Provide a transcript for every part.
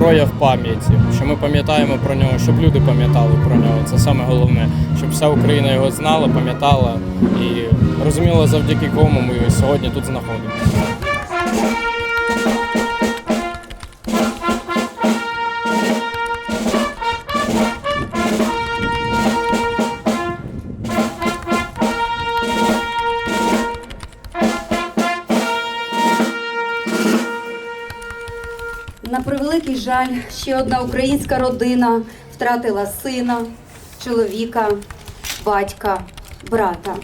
прояв пам'яті, що ми пам'ятаємо про нього, щоб люди пам'ятали про нього. Це саме головне, щоб вся Україна його знала, пам'ятала і розуміла, завдяки кому ми сьогодні тут знаходимося. На превеликий жаль, ще одна українська родина втратила сина, чоловіка, батька, брата.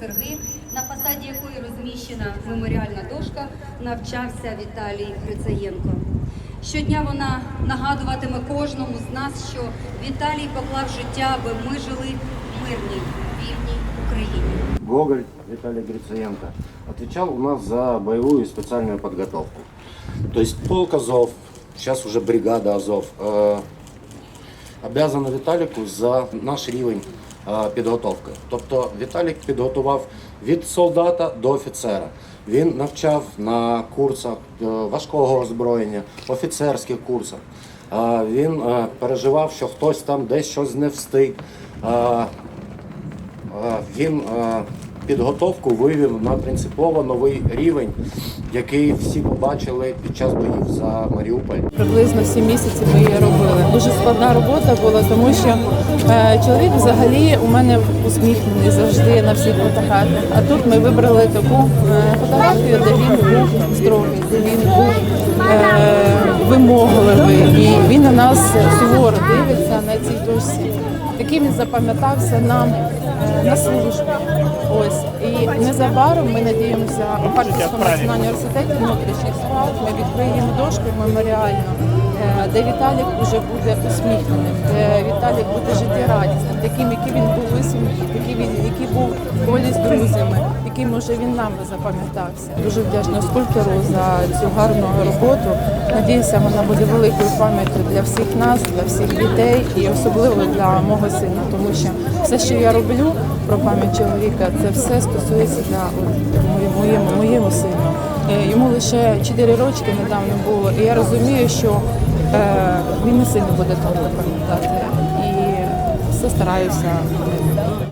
Серги, на фасаді якої розміщена меморіальна дошка, навчався Віталій Грицаєнко. Щодня вона нагадуватиме кожному з нас, що Віталій поклав життя, аби ми жили в мирній, вільній Україні. Гоголь Виталий Грицаенко отвечал у нас за боевую и специальную подготовку. То есть полк Азов, сейчас уже бригада Азов, э, обязана Віталіку за наш рівень підготовки. Тобто Віталік підготував від солдата до офіцера. Він навчав на курсах е, важкого озброєння, офіцерських курсах. Він е, переживав, що хтось там десь щось не встиг. Він е, підготовку вивів на принципово новий рівень, який всі побачили під час боїв за Маріуполь. Приблизно 7 місяців ми її робили. Дуже складна робота була, тому що е, чоловік взагалі у мене усміхнений завжди на всіх фотографіях. А тут ми вибрали таку е, фотографію, де він був строгий, де він був е, вимогливий. Нас суворо дивиться на цій дошці. Таким він запам'ятався нам е, на службі. Ось і незабаром ми надіємося у Харківському національному університеті внутрішніх справ. Ми відкриємо дошку меморіальну, де Віталік вже буде усміхненим, де Віталік буде життєрадісним, таким, який він був у сім'ї, такий він, який був в колі з друзями, яким може він нам запам'ятався. Дуже вдячна скульптору за цю гарну роботу. Надіюся, вона буде великою пам'яттю для всіх нас, для всіх дітей і особливо для мого сина, тому що все, що я роблю про пам'ять чоловіка, це все стосується для моєму, моєму сину. Е, Йому лише 4 рочки недавно було, і я розумію, що е, він не сильно буде того пам'ятати. І все стараюся